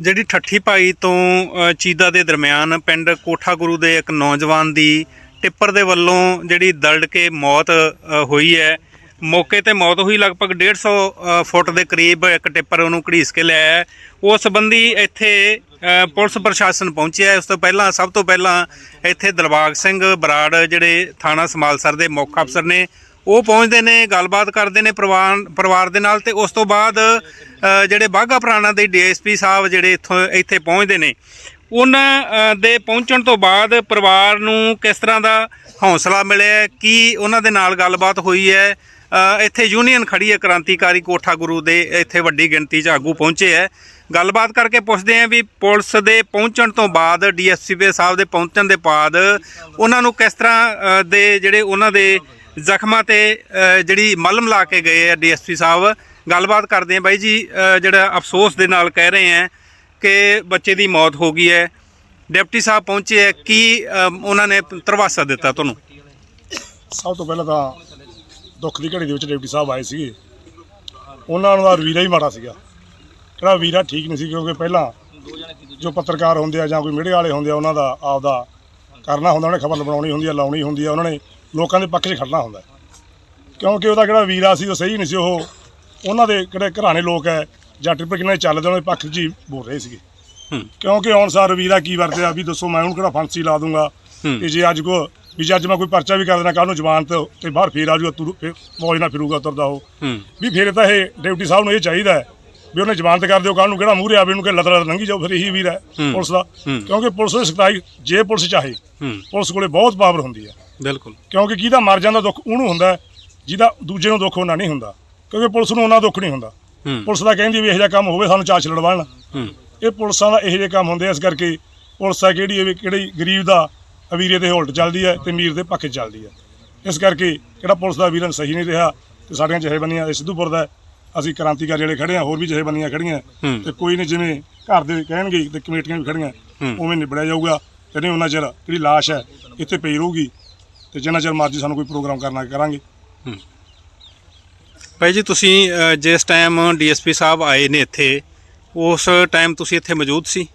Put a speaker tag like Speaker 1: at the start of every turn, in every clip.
Speaker 1: ਜਿਹੜੀ ਠੱਠੀ ਭਾਈ ਤੋਂ ਚੀਦਾ ਦੇ ਦਰਮਿਆਨ ਪਿੰਡ ਕੋਠਾ ਗੁਰੂ ਦੇ ਇੱਕ ਨੌਜਵਾਨ ਦੀ ਟਿੱਪਰ ਦੇ ਵੱਲੋਂ ਜਿਹੜੀ ਦਲੜ ਕੇ ਮੌਤ ਹੋਈ ਹੈ। ਮੌਕੇ ਤੇ ਮੌਤ ਹੋਈ ਲਗਭਗ 150 ਅ, ਫੁੱਟ ਦੇ ਕਰੀਬ ਇੱਕ ਟਿੱਪਰ ਉਹਨੂੰ ਘੜੀਸ ਕੇ ਲਿਆ ਹੈ। ਉਸ ਸੰਬੰਧੀ ਇੱਥੇ ਪੁਲਿਸ ਪ੍ਰਸ਼ਾਸਨ ਪਹੁੰਚਿਆ ਉਸ ਤੋਂ ਪਹਿਲਾਂ ਸਭ ਤੋਂ ਪਹਿਲਾਂ ਇੱਥੇ ਦਿਲਬਾਗ ਸਿੰਘ ਬਰਾੜ ਜਿਹੜੇ ਥਾਣਾ ਸਮਾਲਸਰ ਦੇ ਮੁੱਖ ਅਫਸਰ ਨੇ ਉਹ ਪਹੁੰਚਦੇ ਨੇ, ਗੱਲਬਾਤ ਕਰਦੇ ਨੇ ਪਰਿਵਾਰ ਪਰਿਵਾਰ ਦੇ ਨਾਲ ਤੇ ਉਸ ਤੋਂ ਬਾਅਦ ਜਿਹੜੇ ਬਾਘਾ ਪੁਰਾਣਾ ਦੇ ਡੀਐਸਪੀ ਸਾਹਿਬ ਜਿਹੜੇ ਇੱਥੋਂ, ਇੱਥੇ ਪਹੁੰਚਦੇ ਨੇ ਉਹਨਾਂ ਦੇ ਪਹੁੰਚਣ ਤੋਂ ਬਾਅਦ ਪਰਿਵਾਰ ਨੂੰ ਕਿਸ ਤਰ੍ਹਾਂ ਦਾ ਹੌਸਲਾ ਮਿਲਿਆ, ਕੀ ਉਹਨਾਂ ਦੇ ਨਾਲ ਗੱਲਬਾਤ ਹੋਈ ਹੈ? ਇੱਥੇ ਯੂਨੀਅਨ ਖੜੀ ਹੈ, ਕ੍ਰਾਂਤੀਕਾਰੀ ਕੋਠਾ ਗੁਰੂ ਦੇ ਇੱਥੇ ਵੱਡੀ ਗਿਣਤੀ 'ਚ ਆਗੂ ਪਹੁੰਚੇ ਹੈ। ਗੱਲਬਾਤ ਕਰਕੇ ਪੁੱਛਦੇ ਆਂ ਵੀ ਪੁਲਿਸ ਦੇ ਪਹੁੰਚਣ ਤੋਂ ਬਾਅਦ, ਡੀਐਸਪੀ ਸਾਹਿਬ ਦੇ ਪਹੁੰਚਣ ਦੇ ਬਾਅਦ, ਉਹਨਾਂ ਨੂੰ ਕਿਸ ਤਰ੍ਹਾਂ ਦੇ ਜਿਹੜੇ ਉਹਨਾਂ ਦੇ ਜ਼ਖਮਾਂ ਤੇ ਜਿਹੜੀ ਮਲਮ ਲਾ ਕੇ ਗਏ ਆ ਡੀਐਸਪੀ ਸਾਹਿਬ। ਗੱਲਬਾਤ ਕਰਦੇ ਆ ਬਾਈ ਜੀ ਜਿਹੜਾ ਅਫਸੋਸ ਦੇ ਨਾਲ ਕਹਿ ਰਹੇ ਆ ਕਿ ਬੱਚੇ ਦੀ ਮੌਤ ਹੋ ਗਈ ਹੈ। ਡਿਪਟੀ ਸਾਹਿਬ ਪਹੁੰਚੇ ਹੈ ਕੀ ਉਹਨਾਂ ਨੇ ਤਰਵਾਸਾ ਦਿੱਤਾ ਤੁਹਾਨੂੰ?
Speaker 2: ਸਭ ਤੋਂ ਪਹਿਲਾਂ ਤਾਂ ਦੁੱਖ ਦੀ ਘੜੀ ਦੇ ਵਿੱਚ ਡਿਪਟੀ ਸਾਹਿਬ ਆਏ ਸੀਗੇ। ਉਹਨਾਂ ਦਾ ਵੀਰਾ ਹੀ ਮਾੜਾ ਸੀਗਾ। ਜਿਹੜਾ ਵੀਰਾ ਠੀਕ ਨਹੀਂ ਸੀ ਕਿਉਂਕਿ ਪਹਿਲਾਂ ਜੋ ਪੱਤਰਕਾਰ ਹੁੰਦੇ ਆ ਜਾਂ ਕੋਈ ਮੀਡੀਆ ਵਾਲੇ ਹੁੰਦੇ ਆ, ਉਹਨਾਂ ਦਾ ਆਪਦਾ ਕਰਨਾ ਹੁੰਦਾ, ਉਹਨੇ ਖਬਰ ਬਣਾਉਣੀ ਹੁੰਦੀ ਆ, ਲਾਉਣੀ ਹੁੰਦੀ ਆ, ਉਹਨਾਂ ਨੇ ਲੋਕਾਂ ਦੇ ਪੱਖ 'ਚ ਖੜਨਾ ਹੁੰਦਾ ਕਿਉਂਕਿ ਉਹਦਾ ਜਿਹੜਾ ਵੀਰਾ ਸੀ ਉਹ ਸਹੀ ਨਹੀਂ ਸੀ ਉਹ ਉਹਨਾਂ ਦੇ ਜਿਹੜੇ ਘਰਾਣੇ ਲੋਕ ਹੈ ਜਾਂ ਟ੍ਰਿਪਲ ਕਿੰਨੇ ਚੱਲਦੇ ਉਹਨਾਂ ਦੇ ਪੱਖ 'ਚ ਹੀ ਬੋਲ ਰਹੇ ਸੀਗੇ। ਕਿਉਂਕਿ ਹੁਣ ਸਾਰ ਵੀਰਾ ਕੀ ਵਰਤਿਆ ਵੀ ਦੱਸੋ ਮੈਂ ਉਹਨੂੰ ਕਿਹੜਾ ਫਾਂਸੀ ਲਾ ਦੂੰਗਾ। ਤੇ ਜੇ ਅੱਜ ਕੋ ਵੀ ਜੇ ਅੱਜ ਮੈਂ ਕੋਈ ਪਰਚਾ ਵੀ ਕਰ ਦੇਣਾ ਕੱਲ ਨੂੰ ਜ਼ਬਾਨ ਤੇ ਤੇ ਬਾਹਰ ਫੇਰ ਆ ਤੁਰ ਫੇਰ ਮੌਜ ਨਾਲ ਫਿਰੂਗਾ ਤੁਰਦਾ ਉਹ
Speaker 1: ਹੂੰ
Speaker 2: ਵੀ ਫੇਰ ਤਾਂ ਇਹ ਡਿਪਟੀ ਸਾਹਿਬ ਨੂੰ ਇਹ ਚਾਹੀਦਾ ਵੀ ਉਹਨੇ ਜ਼ਮਾਨਤ ਕਰ ਦਿਓ ਕੱਲ ਨੂੰ ਕਿਹੜਾ ਮੂਹਰੇ ਆਵੇ ਉਹਨੂੰ ਕਿ ਲਤੜਾ ਲੰਘੀ ਜਾਓ ਫਿਰ ਇਹੀ ਵੀਰ ਹੈ। ਪੁਲਿਸ ਦਾ। ਕਿਉਂਕਿ ਪੁਲਿਸ ਦੀ ਸਖਤਾਈ ਜੇ ਪੁਲਿਸ ਚਾਹੇ ਪੁਲਿਸ ਕੋਲੇ ਬਹੁਤ ਪਾਵਰ ਹੁੰਦੀ ਹੈ
Speaker 1: ਬਿਲਕੁਲ।
Speaker 2: ਕਿਉਂਕਿ ਕਿਹਦਾ ਮਰ ਜਾਂਦਾ ਦੁੱਖ ਉਹਨੂੰ ਹੁੰਦਾ ਹੈ, ਜਿਹਦਾ ਦੂਜੇ ਨੂੰ ਦੁੱਖ ਉਹਨਾਂ ਨਹੀਂ ਹੁੰਦਾ। ਕਿਉਂਕਿ ਪੁਲਿਸ ਨੂੰ ਉਹਨਾਂ ਦੁੱਖ ਨਹੀਂ ਹੁੰਦਾ।
Speaker 1: ਹੂੰ।
Speaker 2: ਪੁਲਿਸ ਦਾ ਕਹਿੰਦੀ ਵੀ ਇਹੋ ਜਿਹਾ ਕੰਮ ਹੋਵੇ ਸਾਨੂੰ ਚਾਚ ਲੜਵਾਣ
Speaker 1: ਹੂੰ।
Speaker 2: ਇਹ ਪੁਲਿਸਾਂ ਦਾ ਇਹੋ ਜਿਹੇ ਕੰਮ ਹੁੰਦੇ ਆ, ਇਸ ਕਰਕੇ ਪੁਲਿਸ ਆ ਕਿਹੜੀ ਹੈ ਵੀ ਕਿਹੜੀ ਗਰੀਬ ਦਾ ਅਮੀਰੇ ਦੇ ਹੋਲਟ ਚੱਲਦੀ ਹੈ ਤੇ ਅਮੀਰ ਦੇ ਪੱਖ 'ਚ ਚੱਲਦੀ ਹੈ। ਇਸ ਕਰਕੇ ਜਿਹੜਾ ਪੁਲਿਸ ਦਾ ਵੀਰਨ ਸਹੀ ਨਹੀਂ ਰਿਹਾ ਤੇ ਸਾਡੀਆਂ ਜਥੇਬੰਦੀਆਂ ਇਹ ਸਿੱਧੂਪੁਰ ਦਾ ਹੈ, ਅਸੀਂ ਕ੍ਰਾਂਤੀਕਾਰੀ ਜਿਹੜੇ ਖੜੇ ਆ ਹੋਰ ਵੀ ਜਥੇਬੰਦੀਆਂ ਖੜੀਆਂ
Speaker 1: ਹੂੰ।
Speaker 2: ਤੇ ਕੋਈ ਨਹੀਂ ਜਿਵੇਂ ਘਰ ਦੇ ਕਹਿਣਗੇ ਤੇ ਕਮੇਟੀਆਂ ਵੀ ਖੜੀਆਂ
Speaker 1: ਹੂੰ।
Speaker 2: ਉਵੇਂ ਨਿਬੜਿਆ ਜਾਊਗਾ। ਤੇ ਨਹੀਂ ਉਹਨਾਂ ਚਿਰ ਜਿਹੜੀ ਲਾਸ਼ ਹੈ ਇੱਥੇ ਪਈ ਰਹੂਗੀ। ਤੇ ਜਿੰਨਾ ਚਿਰ ਮਰਜ਼ੀ ਸਾਨੂੰ ਕੋਈ ਪ੍ਰੋਗਰਾਮ ਕਰਨਾ ਕਰਾਂਗੇ।
Speaker 1: ਭਾਈ ਜੀ ਤੁਸੀਂ ਅ, ਜਿਸ ਟਾਈਮ ਡੀਐਸਪੀ ਸਾਹਿਬ ਆਏ ਨੇ ਇੱਥੇ ਉਸ ਟਾਈਮ ਤੁਸੀਂ ਇੱਥੇ ਮੌਜੂਦ ਸੀ?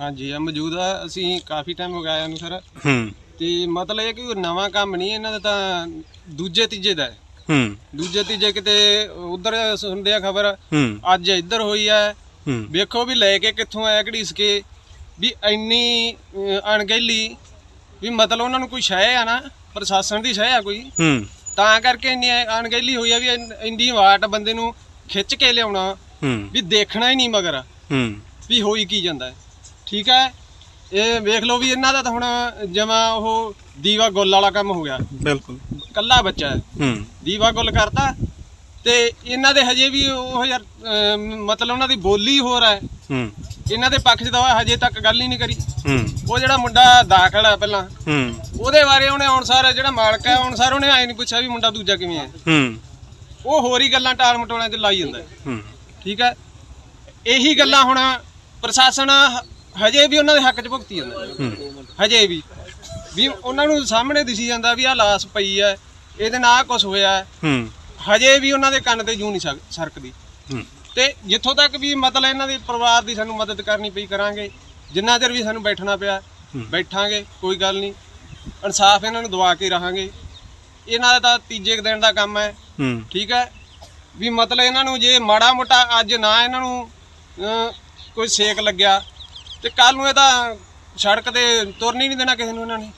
Speaker 3: ਹਾਂਜੀ ਆ ਮੌਜੂਦ ਆ। ਅਸੀਂ ਕਾਫੀ ਟਾਈਮ ਹੋ ਗਿਆ ਆਇਆ ਨੂੰ ਸਰ
Speaker 1: ਹੂੰ।
Speaker 3: ਤੇ ਮਤਲਬ ਇਹ ਕਿ ਉਹ ਨਵਾਂ ਕੰਮ ਨਹੀਂ ਇਹਨਾਂ ਦਾ ਤਾਂ ਦੂਜੇ ਤੀਜੇ ਦਾ ਹੈ।
Speaker 1: ਹੂੰ।
Speaker 3: ਦੂਜੇ ਤੀਜੇ ਕਿਤੇ ਉਧਰ ਸੁਣਦੇ ਆ ਖਬਰ।
Speaker 1: ਹੂੰ।
Speaker 3: ਅੱਜ ਇੱਧਰ ਹੋਈ ਹੈ
Speaker 1: ਹੂੰ।
Speaker 3: ਵੇਖੋ ਵੀ ਲੈ ਕੇ ਕਿੱਥੋਂ ਆਇਆ ਘੜੀਸ ਕੇ ਵੀ ਇੰਨੀ ਅਹ, ਅਣਗਹਿਲੀ ਵੀ ਮਤਲਬ ਉਹਨਾਂ ਨੂੰ ਕੋਈ ਸ਼ੈ ਆ ਨਾ। ਪ੍ਰਸ਼ਾਸਨ ਦੀ ਸ਼ੈ ਆ ਕੋਈ।
Speaker 1: ਹੂੰ।
Speaker 3: ਤਾਂ ਕਰਕੇ ਇੰਨੀ ਅਣਗਹਿਲੀ ਹੋਈ ਆ ਵੀ ਇੰਨ- ਇੰਨੀ ਵਾਟ ਬੰਦੇ ਨੂੰ ਖਿੱਚ ਕੇ ਲਿਆਉਣਾ
Speaker 1: ਹੂੰ।
Speaker 3: ਵੀ ਦੇਖਣਾ ਹੀ ਨਹੀਂ ਮਗਰ
Speaker 1: ਹੂੰ।
Speaker 3: ਵੀ ਹੋਈ ਕੀ ਜਾਂਦਾ। ਹੈ। ਠੀਕ ਹੈ ਇਹ ਵੇਖ ਲਓ ਵੀ ਇਹਨਾਂ ਦਾ ਤਾਂ ਹੁਣ ਜਮਾ ਉਹ ਦੀਵਾ ਗੁੱਲ ਵਾਲਾ ਕੰਮ ਹੋ ਗਿਆ।
Speaker 1: ਬਿਲਕੁਲ।
Speaker 3: ਕੱਲਾ ਬੱਚਾ। ਹੈ
Speaker 1: ਹੂੰ।
Speaker 3: ਦੀਵਾ ਗੁੱਲ ਕਰਤਾ ਤੇ ਇਹਨਾਂ ਦੇ ਹਜੇ ਵੀ ਉਹ ਯਾਰ ਮਤਲਬ ਉਹਨਾਂ ਦੀ ਬੋਲੀ ਹੋਰ ਹੈ।
Speaker 1: ਹੂੰ।
Speaker 3: ਇਹਨਾਂ ਦੇ ਪੱਖ 'ਚ ਤਾਂ ਉਹ ਹਜੇ ਤੱਕ ਗੱਲ ਹੀ ਨਹੀਂ ਕਰੀ।
Speaker 1: ਹੂੰ।
Speaker 3: ਉਹ ਜਿਹੜਾ ਮੁੰਡਾ ਦਾਖਲ ਹੈ ਪਹਿਲਾਂ
Speaker 1: ਹੂੰ।
Speaker 3: ਉਹਦੇ ਬਾਰੇ ਉਹਨੇ ਹੁਣ ਸਾਰ ਜਿਹੜਾ ਮਾਲਕ ਹੈ ਹੁਣ ਸਾਰ ਉਹਨੇ ਆਈ ਨਹੀਂ ਪੁੱਛਿਆ ਵੀ ਮੁੰਡਾ ਦੂਜਾ ਕਿਵੇਂ ਹੈ।
Speaker 1: ਹੂੰ।
Speaker 3: ਉਹ ਹੋਰ ਹੀ ਗੱਲਾਂ ਟਾਲ ਮਟੋਲਿਆਂ 'ਚ ਲਾਈ ਜਾਂਦਾ ਹੈ। ਠੀਕ ਹੈ? ਇਹੀ ਗੱਲਾਂ ਹੁਣ ਪ੍ਰਸ਼ਾਸਨ ਹਜੇ ਵੀ ਉਹਨਾਂ ਦੇ ਹੱਕ 'ਚ ਭੁਗਤੀ ਜਾਂਦਾ ਹਜੇ ਵੀ। ਵੀ ਉਹਨਾਂ ਨੂੰ ਸਾਹਮਣੇ ਦਿਸੀ ਜਾਂਦਾ ਵੀ ਆਹ ਲਾਸ ਪਈ ਹੈ ਇਹਦੇ ਨਾਲ ਕੁਝ ਹੋਇਆ ਹੈ। ਹਜੇ ਵੀ ਉਹਨਾਂ ਦੇ ਕੰਨ ਤੇ ਜੂ ਨਹੀਂ ਸਕ- ਸਰਕਦੀ। ਤੇ ਜਿੱਥੋਂ ਤੱਕ ਵੀ ਮਤਲਬ ਇਹਨਾਂ ਦੇ ਪਰਿਵਾਰ ਦੀ ਸਾਨੂੰ ਮਦਦ ਕਰਨੀ ਪਈ ਕਰਾਂਗੇ ਜਿੰਨਾ ਚਿਰ ਵੀ ਸਾਨੂੰ ਬੈਠਣਾ ਪਿਆ ਬੈਠਾਂਗੇ ਕੋਈ ਗੱਲ ਨਹੀਂ। ਇਨਸਾਫ ਇਹਨਾਂ ਨੂੰ ਦਵਾ ਕੇ ਰਹਾਂਗੇ। ਇਹਨਾਂ ਦਾ ਤਾਂ ਤੀਜੇ ਕੁ ਦਿਨ ਦਾ ਕੰਮ ਹੈ।
Speaker 1: ਹੂੰ।
Speaker 3: ਠੀਕ ਹੈ? ਵੀ ਮਤਲਬ ਇਹਨਾਂ ਨੂੰ ਜੇ ਮਾੜਾ ਮੋਟਾ ਅੱਜ ਨਾ ਇਹਨਾਂ ਨੂੰ ਅਹ, ਕੋਈ ਸੇਕ ਲੱਗਿਆ ਤੇ ਕੱਲ ਨੂੰ ਇਹ ਤਾਂ ਸੜਕ ਤੇ ਤੁਰਨ ਹੀ ਨਹੀਂ ਦੇਣਾ ਕਿਸੇ ਨੂੰ ਇਹਨਾਂ ਨੇ।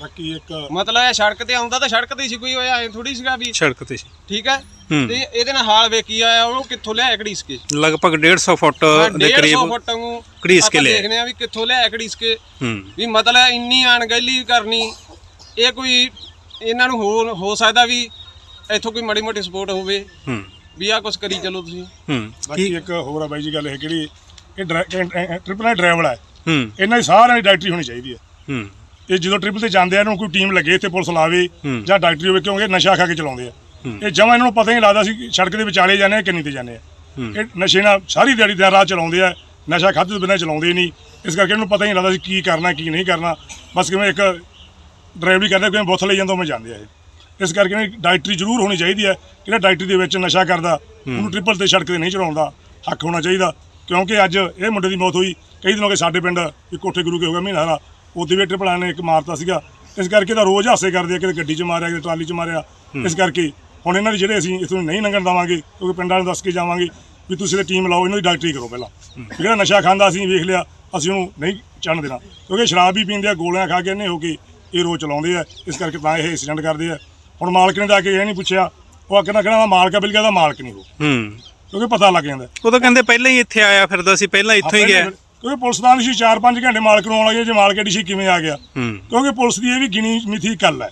Speaker 2: ਬਾਕੀ ਇੱਕ
Speaker 3: ਮਤਲਬ ਇਹ ਸੜਕ ਤੇ ਆਉਂਦਾ ਤਾਂ ਸੜਕ ਤੇ ਹੀ ਸੀ ਕੋਈ ਹੋਇਆ ਐ ਥੋੜੀ ਸੀਗਾ ਵੀ
Speaker 1: ਸੜਕ ਤੇ ਸੀ।
Speaker 3: ਠੀਕ ਹੈ?
Speaker 1: ਹੂੰ।
Speaker 3: ਤੇ ਇਹਦੇ ਨਾਲ ਹਾਲ ਵੇਖੀ ਆਇਆ ਉਹ ਕਿੱਥੋਂ ਲਿਆਇਆ ਘੜੀਸ ਕੇ?
Speaker 1: ਲਗਭਗ 150 ਫੁੱਟ ਦੇ
Speaker 3: 150
Speaker 1: ਕਰੀਬ
Speaker 3: ਫੁੱਟ ਨੂੰ
Speaker 1: ਘੜੀਸ ਕੇ
Speaker 3: ਆਪਾਂ
Speaker 1: ਲਿਆਇਆ।
Speaker 3: ਦੇਖਦੇ ਆ ਵੀ ਕਿੱਥੋਂ ਲਿਆਇਆ ਘੜੀਸ ਕੇ।
Speaker 1: ਹੂੰ।
Speaker 3: ਵੀ ਮਤਲਬ ਇੰਨੀ ਅਣਗਹਿਲੀ ਕਰਨੀ ਇਹ ਕੋਈ ਇਹਨਾਂ ਨੂੰ ਹੋ ਹੋ ਸਕਦਾ ਵੀ ਇੱਥੋਂ ਕੋਈ ਮਾੜੀ ਮੋਟੀ ਸਪੋਰਟ ਹੋਵੇ।
Speaker 1: ਹੂੰ।
Speaker 3: ਵੀ ਆ ਕੁਝ ਕਰੀ ਚੱਲੋ ਤੁਸੀਂ।
Speaker 1: ਹੂੰ।
Speaker 2: ਬਾਕੀ ਇੱਕ ਹੋਰ ਆ ਬਾਈ ਜੀ ਗੱਲ ਇਹ ਕਿਹੜੀ ਇਹ ਟ੍ਰਿਪਲ ਡਰਾਈਵਰ ਹੈ
Speaker 1: ਹੂੰ।
Speaker 2: ਇਹਨਾਂ ਦੀ ਸਾਰਿਆਂ ਦੀ ਡਾਇਰੈਕਟਰੀ ਹੋਣੀ ਚਾਹੀਦੀ ਹੈ
Speaker 1: ਹੂੰ।
Speaker 2: ਇਹ ਜਦੋਂ ਟ੍ਰਿਪਲ ਤੇ ਜਾਂਦੇ ਆ ਇਹਨਾਂ ਨੂੰ ਕੋਈ ਟੀਮ ਲੱਗੇ ਇੱਥੇ ਪੁਲਿਸ ਲਾਵੇ। ਜਾਂ ਡਾਇਰੈਕਟਰੀ ਹੋਵੇ ਕਿਉਂਕਿ ਨਸ਼ਾ ਖਾ ਕੇ ਚਲਾਉਂਦੇ ਆ। ਇਹ ਜਮਾਂ ਇਹਨਾਂ ਨੂੰ ਪਤਾ ਹੀ ਨਹੀਂ ਲੱਗਦਾ ਸੀ ਸੜਕ ਦੇ ਵਿਚਾਲੇ ਜਾਂਦੇ ਆ ਕਿੰਨੀ ਤੇ ਜਾਂਦੇ ਆ। ਇਹ ਨਸ਼ੇ ਨਾਲ ਸਾਰੀ ਦਿਹਾੜੀ ਦਿਨ ਰਾਤ ਚਲਾਉਂਦੇ ਆ ਨਸ਼ਾ ਖਾਧੇ ਤੋਂ ਬਿਨਾਂ ਚਲਾਉਂਦੇ ਨਹੀਂ। ਇਸ ਕਰਕੇ ਇਹਨੂੰ ਪਤਾ ਹੀ ਨਹੀਂ ਲੱਗਦਾ ਸੀ ਕੀ ਕਰਨਾ ਕੀ ਨਹੀਂ ਕਰਨਾ। ਬਸ ਕਿਵੇਂ ਇੱਕ ਡਰਾਈਵਰੀ ਕਰਦੇ ਕਿਵੇਂ ਬੁੱਥ ਲਈ ਜਾਂਦਾ ਉਵੇਂ ਜਾਂਦੇ ਆ ਇਹ। ਇਸ ਕਰਕੇ ਇਹਨਾਂ ਦੀ ਡਾਇਰੈਕਟਰੀ ਜ਼ਰੂਰ ਹੋਣੀ ਚਾਹੀਦੀ ਹੈ ਜਿਹੜਾ ਡਾਇਰੈਕਟਰੀ ਦੇ ਵਿੱਚ ਨਸ਼ਾ ਕਰਦਾ ਉਹਨੂੰ ਟ੍ਰਿਪਲ ਤੇ ਸੜਕ ਤੇ ਨਹੀਂ ਚਲਾਉਂਦਾ ਹੱਕ ਹੋਣਾ ਚਾਹੀਦਾ। ਕਿਉਂਕਿ ਅੱਜ ਇਹ ਮੁੰਡੇ ਦੀ ਮੌਤ ਹੋਈ ਕਈ ਦਿਨ ਹੋ ਗਏ ਸਾਡੇ ਪਿੰਡ ਇੱਕ ਕੋਠੇ ਗੁਰੂ ਕੇ ਹੋ ਗਿਆ ਮਹੀਨਾ ਹਰਾ। ਉੱਥੇ ਵੀ ਟ੍ਰਿਪਲਾਂ ਨੇ ਇੱਕ ਮਾਰਤਾ ਸੀਗਾ। ਇਸ ਕਰਕੇ ਤਾਂ ਰੋਜ਼ ਹਾਸੇ ਕਰਦੇ ਆ ਕਿਤੇ ਗੱਡੀ 'ਚ ਮਾਰਿਆ ਕਿਤੇ ਟਰਾਲੀ 'ਚ ਮਾਰਿਆ। ਇਸ ਕਰਕੇ ਹੁਣ ਇਹਨਾਂ ਦੇ ਜਿਹੜੇ ਅਸੀਂ ਇਥੋਂ ਨਹੀਂ ਲੰਘਣ ਦੇਵਾਂਗੇ ਕਿਉਂਕਿ ਪਿੰਡਾਂ ਨੂੰ ਦੱਸ ਕੇ ਜਾਵਾਂਗੇ ਵੀ ਤੁਸੀਂ ਤੇ ਟੀਮ ਲਾਓ ਇਹਨਾਂ ਦੀ ਡਾਕਟਰੀ ਕਰੋ ਪਹਿਲਾਂ। ਜਿਹੜਾ ਨਸ਼ਾ ਖਾਂਦਾ ਅਸੀਂ ਵੇਖ ਲਿਆ ਅਸੀਂ ਉਹਨੂੰ ਨਹੀਂ ਚੜਨ ਦੇਣਾ। ਕਿਉਂਕਿ ਸ਼ਰਾਬ ਵੀ ਪੀਂਦੇ ਆ ਗੋਲੀਆਂ ਖਾ ਕੇ ਅੰਨੇ ਹੋ ਕੇ ਇਹ ਰੋਜ਼ ਚਲਾਉਂਦੇ ਆ। ਇਸ ਕਰਕੇ ਤਾਂ ਇਹ ਐਕਸੀਡੈਂਟ ਕਰਦੇ ਆ। ਹੁਣ ਮਾਲਕ ਨੇ ਜਾ ਕੇ ਇਹ ਨਹੀਂ ਪੁੱਛਿਆ ਉਹ ਕਹਿੰਦਾ ਕਹਿੰਦਾ ਮੈਂ ਮਾਲਕ ਆ ਬਿਲਕੁਲ ਦਾ ਮਾਲਕ ਨਹੀਂ ਉਹ
Speaker 1: ਹੂੰ।
Speaker 2: ਕਿਉਂਕਿ ਪਤਾ ਲੱਗ ਜਾਂਦਾ।
Speaker 1: ਉਹ ਤਾਂ ਕਹਿੰਦੇ ਪਹਿਲਾਂ ਹੀ ਇੱਥੇ ਆਇਆ ਫਿਰਦਾ ਸੀ ਪਹਿਲਾਂ ਇੱਥੋਂ ਹੀ ਗਿਆ।
Speaker 2: ਕਿਉਂਕਿ ਪੁਲਿਸ ਦਾ ਸੀ 4-5 ਘੰਟੇ ਮਾਲਕ ਨੂੰ ਆਉਣ ਲੱਗੇ ਜੇ ਮਾਲਕ ਐਡੀ ਸੀ ਕਿਵੇਂ ਆ ਗਿਆ? ਕਿਉਂਕਿ ਪੁਲਿਸ ਦੀ ਇਹ ਵੀ ਗਿਣੀ ਮਿਥੀ ਗੱਲ ਹੈ।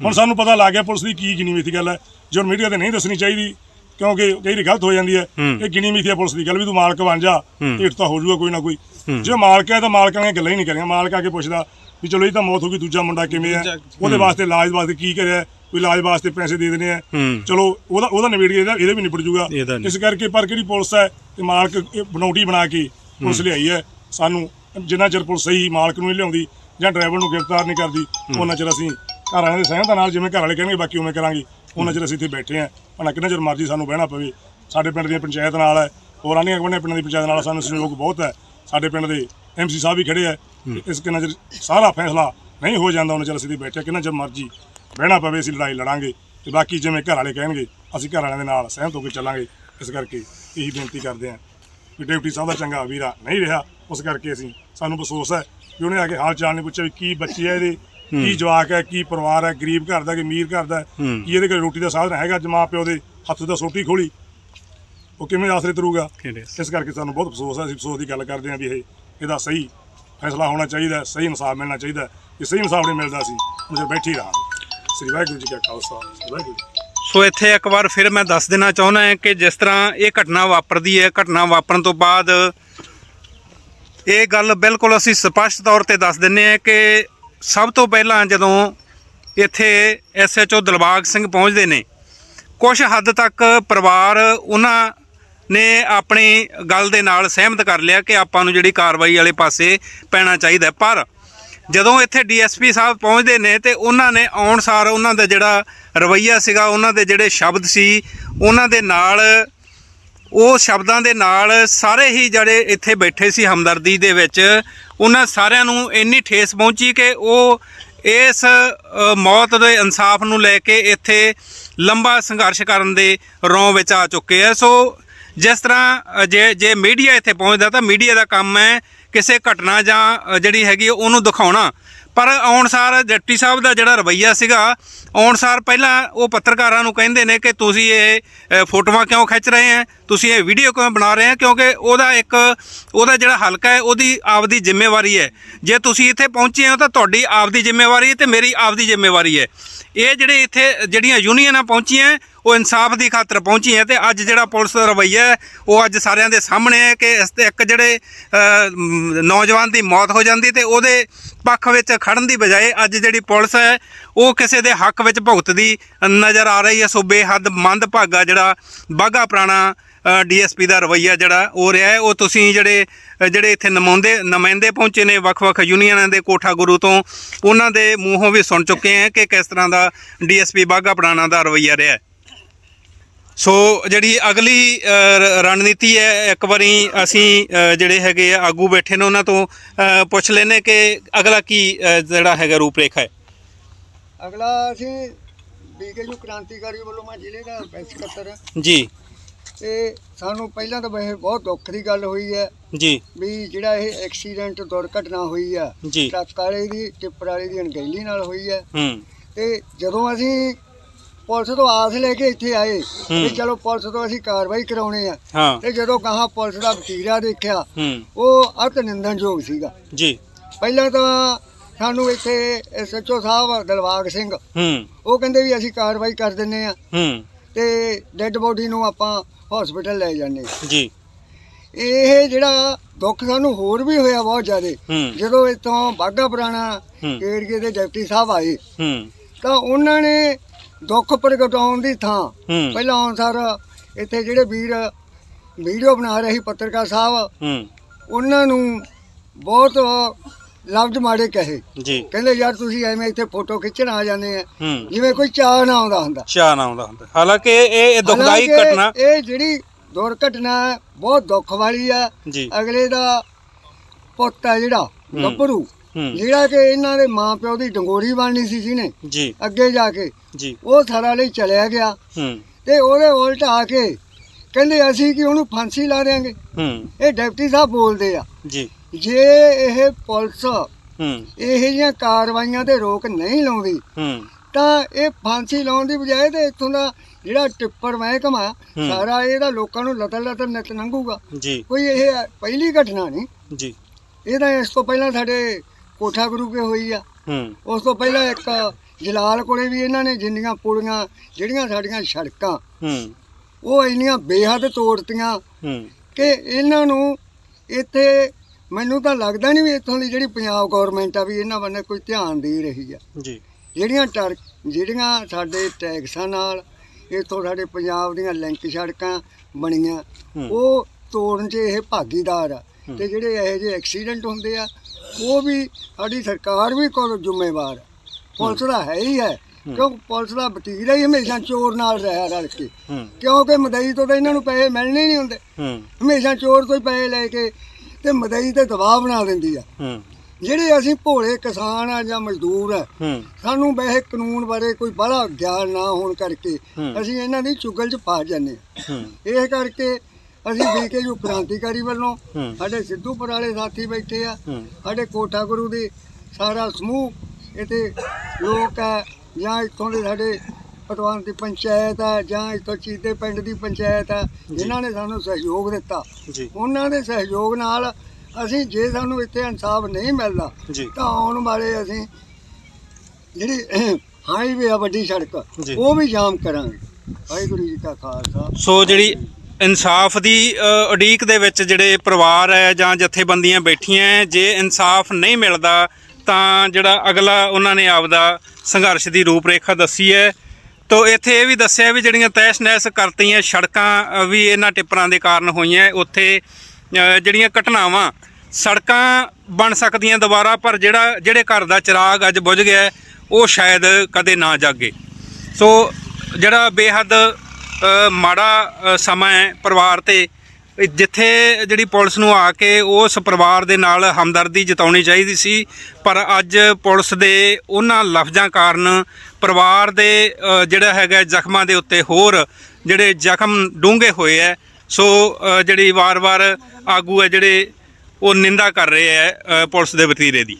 Speaker 2: ਹੁਣ ਸਾਨੂੰ ਪਤਾ ਲੱਗ ਗਿਆ ਪੁਲਿਸ ਦੀ ਕੀ ਗਿਣੀ ਮਿਥੀ ਗੱਲ ਹੈ। ਜੋ ਮੀਡੀਆ ਤੇ ਨਹੀਂ ਦੱਸਣੀ ਚਾਹੀਦੀ ਕਿਉਂਕਿ ਕਈ ਵਾਰੀ ਗਲਤ ਹੋ ਜਾਂਦੀ ਹੈ। ਇਹ ਗਿਣੀ ਮਿਥੀ ਹੈ ਪੁਲਿਸ ਦੀ ਗੱਲ ਵੀ ਤੂੰ ਮਾਲਕ ਬਣ ਜਾ। ਢਿੱਡ ਤਾਂ ਹੋ ਜਾਊਗਾ ਕੋਈ ਨਾ ਕੋਈ। ਜੇ ਮਾਲਕ ਹੈ ਤਾਂ ਮਾਲਕਾਂ ਦੀਆਂ ਗੱਲਾਂ ਹੀ ਨਹੀਂ ਕਰੀਆਂ ਮਾਲਕ ਆ ਕੇ ਪੁੱਛਦਾ ਵੀ ਚਲੋ ਇਹ ਤਾਂ ਮੌਤ ਹੋ ਗਈ ਦੂਜਾ ਮੁੰਡਾ ਕਿਵੇਂ ਹੈ? ਉਹਦੇ ਵਾਸਤੇ ਇਲਾਜ ਵਾਸਤੇ ਕੀ ਕਰਿਆ ਕੋਈ ਇਲਾਜ ਵਾਸਤੇ ਪੈਸੇ ਦੇ ਦੇਣੇ ਆ ਚਲੋ ਉਹਦਾ ਉਹਦਾ ਨਿਬੇੜ ਗਿਆ ਇਹਦਾ ਵੀ ਨਿਬੜ ਜੂਗਾ। ਇਸ ਕਰਕੇ ਪਰ ਕਿਹੜੀ ਪੁਲਿਸ ਹੈ ਤੇ ਮਾਲਕ ਬਣਾਉਟੀ ਬਣਾ ਕੇ ਪੁਲਿਸ ਲਿਆਈ ਹੈ? ਸਾਨੂੰ ਜਿੰਨਾ ਚਿਰ ਪੁਲਿਸ ਸਹੀ ਮਾਲਕ ਨੂੰ ਨਹੀਂ ਲਿਆਉਂਦੀ ਜਾਂ ਡਰਾਈਵਰ ਨੂੰ ਗ੍ਰਿਫਤਾਰ ਨਹੀਂ ਕਰਦੀ ਉਹਨਾਂ ਚਿਰ ਅਸੀਂ ਘਰ ਵਾਲਿਆਂ ਦੇ ਸਹਿਮਤ ਨਾਲ ਜਿਵੇਂ ਘਰ ਵਾਲੇ ਕਹਿਣਗੇ ਬਾਕੀ ਉਵੇਂ ਕਰਾਂਗੇ। ਉਹਨਾਂ ਚਿਰ ਅਸੀਂ ਇੱਥੇ ਬੈਠੇ ਆਂ ਭਲਾ ਕਿੰਨਾ ਚਿਰ ਮਰਜ਼ੀ ਸਾਨੂੰ ਬਹਿਣਾ ਪਵੇ। ਸਾਡੇ ਪਿੰਡ ਦੀ ਪੰਚਾਇਤ ਨਾਲ ਹੈ ਹੋਰਾਂ ਦੀਆਂ ਗਵੰਡੇ ਪਿੰਡ ਦੀ ਪੰਚਾਇਤ ਨਾਲ ਸਾਨੂੰ ਸਹਿਯੋਗ ਬਹੁਤ ਹੈ। ਸਾਡੇ ਪਿੰਡ ਦੇ ਐਮਸੀ ਸਾਹਿਬ ਵੀ ਖੜੇ ਆ ਇਸ ਕਿੰਨਾ ਚਿਰ ਸਾਰਾ ਫੈਸਲਾ ਨਹੀਂ ਹੋ ਜਾਂਦਾ ਉਹਨਾਂ ਚਿਰ ਅਸੀਂ ਇੱਥੇ ਬੈਠੇ ਕਿੰਨਾ ਚਿਰ ਮਰਜ਼ੀ ਬਹਿਣਾ ਪਵੇ ਅਸੀਂ ਲੜਾਈ ਲੜਾਂਗੇ। ਤੇ ਬਾਕੀ ਜਿਵੇਂ ਘਰ ਵਾਲੇ ਕਹਿਣਗੇ ਅਸੀਂ ਘਰ ਵਾਲਿਆਂ ਦੇ ਨਾਲ ਸਹਿਮਤ ਹੋ ਕੇ ਚੱਲਾਂਗੇ। ਇਸ ਕਰਕੇ ਇਹੀ ਬੇਨਤੀ ਕਰਦੇ ਹਾਂ ਵੀ ਡਿਪਟੀ ਸਾਹਿਬ ਦਾ ਚੰਗਾ ਵੀਰਾ ਨਹੀਂ ਰਿਹਾ। ਉਸ ਕਰਕੇ ਅਸੀਂ ਸਾਨੂੰ ਅਫਸੋਸ ਹੈ ਕਿ ਉਹਨੇ ਆ ਕੇ ਹਾਲ ਚਾਲ ਨਹੀਂ ਪੁੱਛਿਆ ਵੀ ਕੀ ਬੱਚੇ ਹੈ ਇਹਦੇ ਕੀ ਜਵਾਕ ਹੈ ਕੀ ਪਰਿਵਾਰ ਹੈ ਗਰੀਬ ਘਰ ਦਾ ਕਿ ਅਮੀਰ ਘਰ ਦਾ। ਕੀ ਇਹਦੇ ਕੋਲ ਰੋਟੀ ਦਾ ਸਾਧਨ ਹੈਗਾ ਜਮਾ ਪਿਓ ਦੇ ਹੱਥ ਦਾ ਸੋਟੀ ਖੋਲੀ ਉਹ ਕਿਵੇਂ ਆਸਰੇ ਤਰੂਗਾ ਇਸ ਕਰਕੇ ਸਾਨੂੰ ਬਹੁਤ ਅਫਸੋਸ ਹੈ ਅਸੀਂ ਅਫਸੋਸ ਦੀ ਗੱਲ ਕਰਦੇ ਹਾਂ ਵੀ ਇਹ ਇਹਦਾ ਸਹੀ ਫੈਸਲਾ ਹੋਣਾ ਚਾਹੀਦਾ ਸਹੀ ਇਨਸਾਫ ਮਿਲਣਾ ਚਾਹੀਦਾ। ਜੇ ਸਹੀ ਇਨਸਾਫ ਨਹੀਂ ਮਿਲਦਾ ਸੀ ਮੁਝੇ ਬੈਠੀ ਰਹਾਂਗੇ ਸ੍ਰੀ ਵਾਹਿਗੁਰੂ ਜੀ ਕਾ ਖਾਲਸਾ ਵਾਹਿਗੁਰੂ।
Speaker 1: ਸੋ ਇੱਥੇ ਇੱਕ ਵਾਰ ਫਿਰ ਮੈਂ ਦੱਸ ਦੇਣਾ ਚਾਹੁੰਦਾ ਹਾਂ ਕਿ ਜਿਸ ਤਰ੍ਹਾਂ ਇਹ ਘਟਨਾ ਵਾਪਰਦੀ ਹੈ ਘਟਨਾ ਵਾਪਰਨ ਤੋਂ ਬਾਅਦ ਇਹ ਗੱਲ ਬਿਲਕੁਲ ਅਸੀਂ ਸਪਸ਼ਟ ਤੌਰ ਤੇ ਦੱਸ ਦਿੰਨੇ ਹਾਂ ਕਿ ਸਭ ਤੋਂ ਪਹਿਲਾਂ ਜਦੋਂ ਇੱਥੇ ਐਸਐਚਓ ਦਿਲਬਾਗ ਸਿੰਘ ਪਹੁੰਚਦੇ ਨੇ ਕੁਝ ਹੱਦ ਤੱਕ ਪਰਿਵਾਰ ਉਹਨਾਂ ਨੇ ਆਪਣੀ ਗੱਲ ਦੇ ਨਾਲ ਸਹਿਮਤ ਕਰ ਲਿਆ ਕਿ ਆਪਾਂ ਨੂੰ ਜਿਹੜੀ ਕਾਰਵਾਈ ਵਾਲੇ ਪਾਸੇ ਪੈਣਾ ਚਾਹੀਦਾ ਪਰ ਜਦੋਂ ਇੱਥੇ ਡੀਐਸਪੀ ਸਾਹਿਬ ਪਹੁੰਚਦੇ ਨੇ ਤੇ ਉਹਨਾਂ ਨੇ ਆਉਣ ਸਾਰ ਉਹਨਾਂ ਦਾ ਜਿਹੜਾ ਰਵਈਆ ਸੀਗਾ, ਉਹਨਾਂ ਦੇ ਜਿਹੜੇ ਸ਼ਬਦ ਸੀ, ਉਹਨਾਂ ਦੇ ਨਾਲ ਉਹ ਸ਼ਬਦਾਂ ਦੇ ਨਾਲ ਸਾਰੇ ਹੀ ਜਿਹੜੇ ਇੱਥੇ ਬੈਠੇ ਸੀ ਹਮਦਰਦੀ ਦੇ ਵਿੱਚ, ਉਹਨਾਂ ਸਾਰਿਆਂ ਨੂੰ ਇੰਨੀ ਠੇਸ ਪਹੁੰਚੀ ਕਿ ਉਹ ਇਸ ਮੌਤ ਦੇ ਇਨਸਾਫ ਨੂੰ ਲੈ ਕੇ ਇੱਥੇ ਲੰਬਾ ਸੰਘਰਸ਼ ਕਰਨ ਦੇ ਰੌਂ ਵਿੱਚ ਆ ਚੁੱਕੇ ਆ। ਸੋ ਜਿਸ ਤਰ੍ਹਾਂ ਜੇ ਜੇ ਮੀਡੀਆ ਇੱਥੇ ਪਹੁੰਚਦਾ ਤਾਂ ਮੀਡੀਆ ਦਾ ਕੰਮ ਹੈ ਕਿਸੇ ਘਟਨਾ ਜਾਂ ਜਿਹੜੀ ਹੈਗੀ ਉਹਨੂੰ ਦਿਖਾਉਣਾ। ਪਰ ਆਉਣ ਸਾਰ ਡਿਪਟੀ ਸਾਹਿਬ ਦਾ ਜਿਹੜਾ ਰਵਈਆ ਸੀਗਾ, ਆਉਣ ਸਾਰ ਪਹਿਲਾਂ ਉਹ ਪੱਤਰਕਾਰਾਂ ਨੂੰ ਕਹਿੰਦੇ ਨੇ ਕਿ ਤੁਸੀਂ ਇਹ ਫੋਟੋਆਂ ਕਿਉਂ ਖਿੱਚ ਰਹੇ ਆ ਤੁਸੀਂ ਇਹ ਵੀਡੀਓ ਕਿਉਂ ਬਣਾ ਰਹੇ ਆ ਕਿਉਂਕਿ ਉਹਦਾ ਇੱਕ, ਉਹਦਾ ਜਿਹੜਾ ਹਲਕਾ ਹੈ, ਉਹਦੀ ਆਪਦੀ ਜ਼ਿੰਮੇਵਾਰੀ ਹੈ। ਜੇ ਤੁਸੀਂ ਇੱਥੇ ਪਹੁੰਚੇ ਹੋ ਤਾਂ ਤੁਹਾਡੀ ਆਪਦੀ ਜ਼ਿੰਮੇਵਾਰੀ ਹੈ ਤੇ ਮੇਰੀ ਆਪਦੀ ਜ਼ਿੰਮੇਵਾਰੀ ਹੈ। ਇਹ ਜਿਹੜੇ ਇੱਥੇ, ਜਿਹੜੀਆਂ ਯੂਨੀਅਨਾਂ ਪਹੁੰਚੀਆਂ ਉਹ ਇਨਸਾਫ ਦੀ ਖਾਤਰ ਪਹੁੰਚੀ ਹੈ ਤੇ ਅੱਜ ਜਿਹੜਾ ਪੁਲਿਸ ਦਾ ਰਵੱਈਆ ਹੈ, ਉਹ ਅੱਜ ਸਾਰਿਆਂ ਦੇ ਸਾਹਮਣੇ ਹੈ ਕਿ ਇਸ ਤੇ ਇੱਕ ਜਿਹੜੇ ਨੌਜਵਾਨ ਦੀ ਮੌਤ ਹੋ ਜਾਂਦੀ ਤੇ ਉਹਦੇ ਪੱਖ ਵਿੱਚ ਖੜਨ ਦੀ ਬਜਾਏ ਅੱਜ ਜਿਹੜੀ ਪੁਲਿਸ ਹੈ, ਉਹ ਕਿਸੇ ਦੇ ਹੱਕ ਵਿੱਚ ਭੁਗਤਦੀ ਨਜ਼ਰ ਆ ਰਹੀ ਹੈ। ਸੋ ਬੇਹੱਦ ਮੰਦਭਾਗਾ ਜਿਹੜਾ ਬਾਗਾ ਪੁਰਾਣਾ ਡੀਐਸਪੀ ਦਾ ਰਵੱਈਆ ਜਿਹੜਾ ਉਹ ਰਿਹਾ ਹੈ, ਉਹ ਤੁਸੀਂ ਜਿਹੜੇ ਜਿਹੜੇ ਇੱਥੇ ਨਮਾਉਂਦੇ, ਨੁਮਾਇੰਦੇ ਪਹੁੰਚੇ ਨੇ ਵੱਖ-ਵੱਖ ਯੂਨੀਅਨਾਂ ਦੇ ਕੋਠਾ ਗੁਰੂ ਤੋਂ, ਉਹਨਾਂ ਦੇ ਮੂੰਹੋਂ ਵੀ ਸੁਣ ਚੁੱਕੇ ਹੈ ਕਿ ਕਿਸ ਤਰ੍ਹਾਂ ਦਾ ਡੀਐਸਪੀ ਬਾਗਾ ਪੁਰਾਣਾ ਦਾ ਰਵੱਈਆ ਰਿਹਾ ਹੈ। ਸੋ ਜਿਹੜੀ ਅਗਲੀ ਰਣਨੀਤੀ ਹੈ ਇੱਕ ਵਾਰੀ ਅਸੀਂ ਜਿਹੜੇ ਹੈਗੇ ਆ ਆਗੂ ਬੈਠੇ ਨੇ ਉਹਨਾਂ ਤੋਂ ਪੁੱਛ ਲੈਨੇ ਕਿ ਅਗਲਾ ਕੀ ਜਿਹੜਾ ਹੈਗਾ ਰੂਪਰੇਖਾ ਹੈ।
Speaker 4: ਅਗਲਾ ਅਸੀਂ ਬੀਕੇਯੂ ਕ੍ਰਾਂਤੀਕਾਰੀ ਵੱਲੋਂ ਮੈਂ ਜ਼ਿਲ੍ਹੇ ਦਾ ਬੈਂਚ ਸਕੱਤਰ ਹਾਂ।
Speaker 1: ਜੀ।
Speaker 4: ਤੇ ਸਾਨੂੰ ਪਹਿਲਾਂ ਤਾਂ ਵੈਸੇ ਬਹੁਤ ਦੁੱਖ ਦੀ ਗੱਲ ਹੋਈ ਹੈ
Speaker 1: ਜੀ।
Speaker 4: ਵੀ ਜਿਹੜਾ ਇਹ ਐਕਸੀਡੈਂਟ ਦੁਰਘਟਨਾ ਹੋਈ ਆ ਟਰੱਕ ਵਾਲੇ ਦੀ ਟਿੱਪਰ ਵਾਲੇ ਦੀ ਅਣਗਹਿਲੀ ਨਾਲ ਹੋਈ ਹੈ।
Speaker 1: ਹੂੰ।
Speaker 4: ਤੇ ਜਦੋਂ ਅਸੀਂ ਪੁਲਿਸ ਤੋਂ ਆਸ ਲੈ ਕੇ ਇੱਥੇ ਆਏ। ਵੀ ਚਲੋ ਪੁਲਿਸ ਤੋਂ ਅਸੀਂ ਕਾਰਵਾਈ ਕਰਾਉਣੇ ਆ। ਤੇ ਜਦੋਂ ਗਾਹਾਂ ਪੁਲਿਸ ਦਾ ਵਤੀਰਾ ਦੇਖਿਆ ਉਹ ਅਤ ਨਿੰਦਣਯੋਗ ਸੀਗਾ।
Speaker 1: ਜੀ।
Speaker 4: ਪਹਿਲਾਂ ਤਾਂ ਸਾਨੂੰ ਇੱਥੇ ਐਸਐਚਓ ਸਾਹਿਬ ਦਿਲਵਾਗ ਸਿੰਘ ਉਹ ਕਹਿੰਦੇ ਵੀ ਅਸੀਂ ਕਾਰਵਾਈ ਕਰ ਦਿੰਨੇ ਆ।
Speaker 1: ਹੂੰ।
Speaker 4: ਤੇ ਡੈੱਡ ਬੋਡੀ ਨੂੰ ਆਪਾਂ ਹਸਪੀਟਲ ਲੈ ਜਾਂਦੇ।
Speaker 1: ਜੀ।
Speaker 4: ਇਹ ਜਿਹੜਾ ਦੁੱਖ ਸਾਨੂੰ ਹੋਰ ਵੀ ਹੋਇਆ ਬਹੁਤ ਜ਼ਿਆਦਾ। ਜਦੋਂ ਇੱਥੋਂ ਬਾਗਾ ਪੁਰਾਣਾ। ਏਰੀਏ ਦੇ ਡਿਪਟੀ ਸਾਹਿਬ ਆਏ ਤਾਂ ਉਹਨਾਂ ਨੇ ਦੁੱਖ ਪ੍ਰਗਟਾਉਣ ਦੀ ਥਾਂ।
Speaker 1: ਹੂੰ।
Speaker 4: ਪਹਿਲਾਂ ਅਨਸਾਰ ਇੱਥੇ ਜਿਹੜੇ ਵੀਰ ਵੀਡੀਓ ਬਣਾ ਰਹੇ ਸੀ ਪੱਤਰਕਾਰ ਸਾਹਿਬ
Speaker 1: ਹੂੰ।
Speaker 4: ਉਹਨਾਂ ਨੂੰ ਬਹੁਤ ਲਫ਼ਜ਼ ਮਾੜੇ ਕਹੇ।
Speaker 1: ਜੀ।
Speaker 4: ਕਹਿੰਦੇ ਯਾਰ ਤੁਸੀਂ ਐਵੇਂ ਇੱਥੇ ਫੋਟੋ ਖਿੱਚਣ ਆ ਜਾਂਦੇ ਆ।
Speaker 1: ਹੂੰ।
Speaker 4: ਜਿਵੇਂ ਕੋਈ ਚਾਹ ਨਾ ਆਉਂਦਾ ਹੁੰਦਾ।
Speaker 1: ਚਾਹ ਨਾ ਆਉਂਦਾ ਹੁੰਦਾ। ਹਾਲਾਂਕਿ ਇਹ ਇਹ ਦੁਖਦਾਈ
Speaker 4: ਹਾਲਾਂਕਿ
Speaker 1: ਘਟਨਾ
Speaker 4: ਇਹ ਜਿਹੜੀ ਦੁਰਘਟਨਾ ਬਹੁਤ ਦੁੱਖ ਵਾਲੀ ਆ
Speaker 1: ਜੀ।
Speaker 4: ਅਗਲੇ ਦਾ ਪੁੱਤ ਆ ਜਿਹੜਾ ਗੱਭਰੂ।
Speaker 1: ਹੂੰ
Speaker 4: ਜਿਹੜਾ ਕਿ ਇਹਨਾਂ ਦੇ ਮਾਪਿਓ ਦੀ ਡੰਗੋਰੀ ਬਣਨੀ ਸੀ ਜਿਹਨੇ
Speaker 1: ਜੀ।
Speaker 4: ਅੱਗੇ ਜਾ ਕੇ
Speaker 1: ਜੀ।
Speaker 4: ਉਹ ਸਾਰਾ ਲਈ ਚਲਿਆ ਗਿਆ। ਤੇ ਉਹਦੇ ਉਲਟ ਆ ਕੇ ਕਹਿੰਦੇ ਅਸੀਂ ਕਿ ਉਹਨੂੰ ਫਾਂਸੀ ਲਾ ਦੇਾਂਗੇ ਇਹ ਡਿਪਟੀ ਸਾਹਿਬ ਬੋਲਦੇ ਆ।
Speaker 1: ਜੀ।
Speaker 4: ਜੇ ਇਹ ਪੁਲਿਸ ਇਹੋ ਜਿਹੀਆਂ ਕਾਰਵਾਈਆਂ ਤੇ ਰੋਕ ਨਹੀਂ ਲਾਉਂਦੀ ਤਾਂ ਇਹ ਫਾਂਸੀ ਲਾਉਣ ਦੀ ਬਜਾਏ ਤੇ ਇੱਥੋਂ ਦਾ ਜਿਹੜਾ ਟਿੱਪਰ ਮਹਿਕਮਾ। ਸਾਰਾ ਇਹਦਾ ਲੋਕਾਂ ਨੂੰ ਲਤਰ ਲਤਰ ਨਿਤ
Speaker 1: ਜੀ।
Speaker 4: ਕੋਈ ਇਹ ਪਹਿਲੀ ਘਟਨਾ ਨਹੀਂ।
Speaker 1: ਜੀ।
Speaker 4: ਇਹ ਤਾਂ ਇਸ ਤੋਂ ਪਹਿਲਾਂ ਸਾਡੇ ਕੋਠਾ ਗੁਰੂ ਕੇ ਹੋਈ ਆ।
Speaker 1: ਹੂੰ।
Speaker 4: ਉਸ ਤੋਂ ਪਹਿਲਾਂ ਇੱਕ ਜਲਾਲ ਕੋਲੇ ਵੀ ਇਹਨਾਂ ਨੇ ਜਿੰਨੀਆਂ ਪੁਲੀਆਂ ਜਿਹੜੀਆਂ ਸਾਡੀਆਂ ਸੜਕਾਂ
Speaker 1: ਹੂੰ।
Speaker 4: ਉਹ ਇੰਨੀਆਂ ਬੇਹੱਦ ਤੋੜਤੀਆਂ
Speaker 1: ਹੂੰ।
Speaker 4: ਕਿ ਇਹਨਾਂ ਨੂੰ ਇੱਥੇ ਮੈਨੂੰ ਤਾਂ ਲੱਗਦਾ ਨਹੀਂ ਵੀ ਇੱਥੋਂ ਦੀ ਜਿਹੜੀ ਪੰਜਾਬ ਗਵਰਨਮੈਂਟ ਆ ਵੀ ਇਹਨਾਂ ਬੰਨੇ ਕੋਈ ਧਿਆਨ ਦੇ ਰਹੀ ਆ।
Speaker 1: ਜੀ।
Speaker 4: ਜਿਹੜੀਆਂ ਜਿਹੜੀਆਂ ਸਾਡੇ ਟੈਕਸਾਂ ਨਾਲ ਇੱਥੋਂ ਸਾਡੇ ਪੰਜਾਬ ਦੀਆਂ ਲਿੰਕ ਸੜਕਾਂ ਬਣੀਆਂ। ਉਹ ਤੋੜਨ 'ਚ ਇਹ ਭਾਗੀਦਾਰ ਆ। ਤੇ ਜਿਹੜੇ ਇਹੋ ਜਿਹੇ ਐਕਸੀਡੈਂਟ ਹੁੰਦੇ ਆ ਉਹ ਵੀ ਸਾਡੀ ਸਰਕਾਰ ਵੀ ਕੋਲ ਜ਼ਿੰਮੇਵਾਰ ਆ ਪੁਲਿਸ ਦਾ ਹੈ ਹੀ ਹੈ ਕਿਉਂਕਿ ਪੁਲਿਸ ਦਾ ਵਤੀਰਾ ਹੀ ਹਮੇਸ਼ਾ ਚੋਰ ਨਾਲ ਰਿਹਾ ਰਲ ਕੇ।
Speaker 1: ਹੂੰ।
Speaker 4: ਕਿਉਂਕਿ ਮਦਈ ਤੋਂ ਤਾਂ ਇਹਨਾਂ ਨੂੰ ਪੈਸੇ ਮਿਲਣੇ ਹੀ ਨਹੀਂ ਹੁੰਦੇ।
Speaker 1: ਹੂੰ।
Speaker 4: ਹਮੇਸ਼ਾ ਚੋਰ ਤੋਂ ਹੀ ਪੈਸੇ ਲੈ ਕੇ ਤੇ ਮਦਈ ਤੇ ਦਬਾਅ ਬਣਾ ਦਿੰਦੀ ਆ।
Speaker 1: ਹੂੰ।
Speaker 4: ਜਿਹੜੇ ਅਸੀਂ ਭੋਲੇ ਕਿਸਾਨ ਆ ਜਾਂ ਮਜ਼ਦੂਰ ਆ
Speaker 1: ਹੂੰ।
Speaker 4: ਸਾਨੂੰ ਵੈਸੇ ਕਾਨੂੰਨ ਬਾਰੇ ਕੋਈ ਬੜਾ ਗਿਆਨ ਨਾ ਹੋਣ ਕਰਕੇ
Speaker 1: ਹੂੰ।
Speaker 4: ਅਸੀਂ ਇਹਨਾਂ ਦੀ ਚੁਗਲ 'ਚ ਫਸ ਜਾਂਦੇ ਹਾਂ
Speaker 1: ਹੂੰ।
Speaker 4: ਇਹ ਕਰਕੇ ਅਸੀਂ ਬੀਕੇਯੂ ਕ੍ਰਾਂਤੀਕਾਰੀ ਵੱਲੋਂ। ਸਾਡੇ ਸਿੱਧੂਪੁਰ ਵਾਲੇ ਸਾਥੀ ਬੈਠੇ ਆ। ਸਾਡੇ ਕੋਠਾ ਗੁਰੂ ਦੇ ਸਾਰਾ ਸਮੂਹ ਇੱਥੇ ਲੋਕ ਆ ਜਾਂ ਇੱਥੋਂ ਦੇ ਸਾਡੇ ਪਟਵਾਨ ਦੀ ਪੰਚਾਇਤ ਆ ਜਾਂ ਇੱਥੋਂ ਚੀਤੇ ਪਿੰਡ ਦੀ ਪੰਚਾਇਤ ਆ ਜਿਨ੍ਹਾਂ ਨੇ ਸਾਨੂੰ ਸਹਿਯੋਗ ਦਿੱਤਾ। ਉਹਨਾਂ ਦੇ ਸਹਿਯੋਗ ਨਾਲ ਅਸੀਂ ਜੇ ਸਾਨੂੰ ਇੱਥੇ ਇਨਸਾਫ ਨਹੀਂ ਮਿਲਦਾ ਤਾਂ ਆਉਣ ਵਾਲੇ ਅਸੀਂ ਜਿਹੜੀ ਹਾਈਵੇ ਆ ਵੱਡੀ ਸੜਕ। ਉਹ ਵੀ ਜਾਮ ਕਰਾਂਗੇ। ਵਾਹਿਗੁਰੂ ਜੀ ਕਾ ਖਾਲਸਾ।
Speaker 1: ਸੋ ਜਿਹੜੀ ਇਨਸਾਫ ਦੀ ਉਡੀਕ ਦੇ ਵਿੱਚ ਜਿਹੜੇ ਪਰਿਵਾਰ ਹੈ ਜਾਂ ਜਥੇਬੰਦੀਆਂ ਬੈਠੀਆਂ ਹੈ, ਜੇ ਇਨਸਾਫ ਨਹੀਂ ਮਿਲਦਾ ਤਾਂ ਜਿਹੜਾ ਅਗਲਾ ਉਹਨਾਂ ਨੇ ਆਪਦਾ ਸੰਘਰਸ਼ ਦੀ ਰੂਪਰੇਖਾ ਦੱਸੀ ਹੈ। ਤੋ ਇੱਥੇ ਇਹ ਵੀ ਦੱਸਿਆ ਵੀ ਜਿਹੜੀਆਂ ਤੈਸ਼ ਨੈਸ ਕਰਤੀਆਂ ਸੜਕਾਂ ਵੀ ਇਹਨਾਂ ਟਿੱਪਰਾਂ ਦੇ ਕਾਰਨ ਹੋਈਆਂ ਉੱਥੇ ਜਿਹੜੀਆਂ ਘਟਨਾਵਾਂ ਸੜਕਾਂ ਬਣ ਸਕਦੀਆਂ ਦੁਬਾਰਾ ਪਰ ਜਿਹੜਾ ਜਿਹੜੇ ਘਰ ਦਾ ਚਿਰਾਗ ਅੱਜ ਬੁਝ ਗਿਆ ਉਹ ਸ਼ਾਇਦ ਕਦੇ ਨਾ ਜਾਗੇ। ਸੋ ਜਿਹੜਾ ਬੇਹੱਦ ਮਾੜਾ ਸਮਾਂ ਹੈ ਪਰਿਵਾਰ ਤੇ। ਜਿੱਥੇ ਜਿਹੜੀ ਪੁਲਿਸ ਨੂੰ ਆ ਕੇ ਉਸ ਪਰਿਵਾਰ ਦੇ ਨਾਲ ਹਮਦਰਦੀ ਜਤਾਉਣੀ ਚਾਹੀਦੀ ਸੀ, ਪਰ ਅੱਜ ਪੁਲਿਸ ਦੇ ਉਹਨਾਂ ਲਫ਼ਜ਼ਾਂ ਕਾਰਨ ਪਰਿਵਾਰ ਦੇ ਜਿਹੜਾ ਹੈਗਾ ਜ਼ਖਮਾਂ ਦੇ ਉੱਤੇ ਹੋਰ ਜਿਹੜੇ ਜ਼ਖਮ ਡੂੰਘੇ ਹੋਏ ਹੈ। ਸੋ ਜਿਹੜੀ ਵਾਰ-ਵਾਰ ਆਗੂ ਹੈ ਜਿਹੜੇ, ਉਹ ਨਿੰਦਾ ਕਰ ਰਹੇ ਹੈ ਪੁਲਿਸ ਦੇ ਵਤੀਰੇ ਦੀ।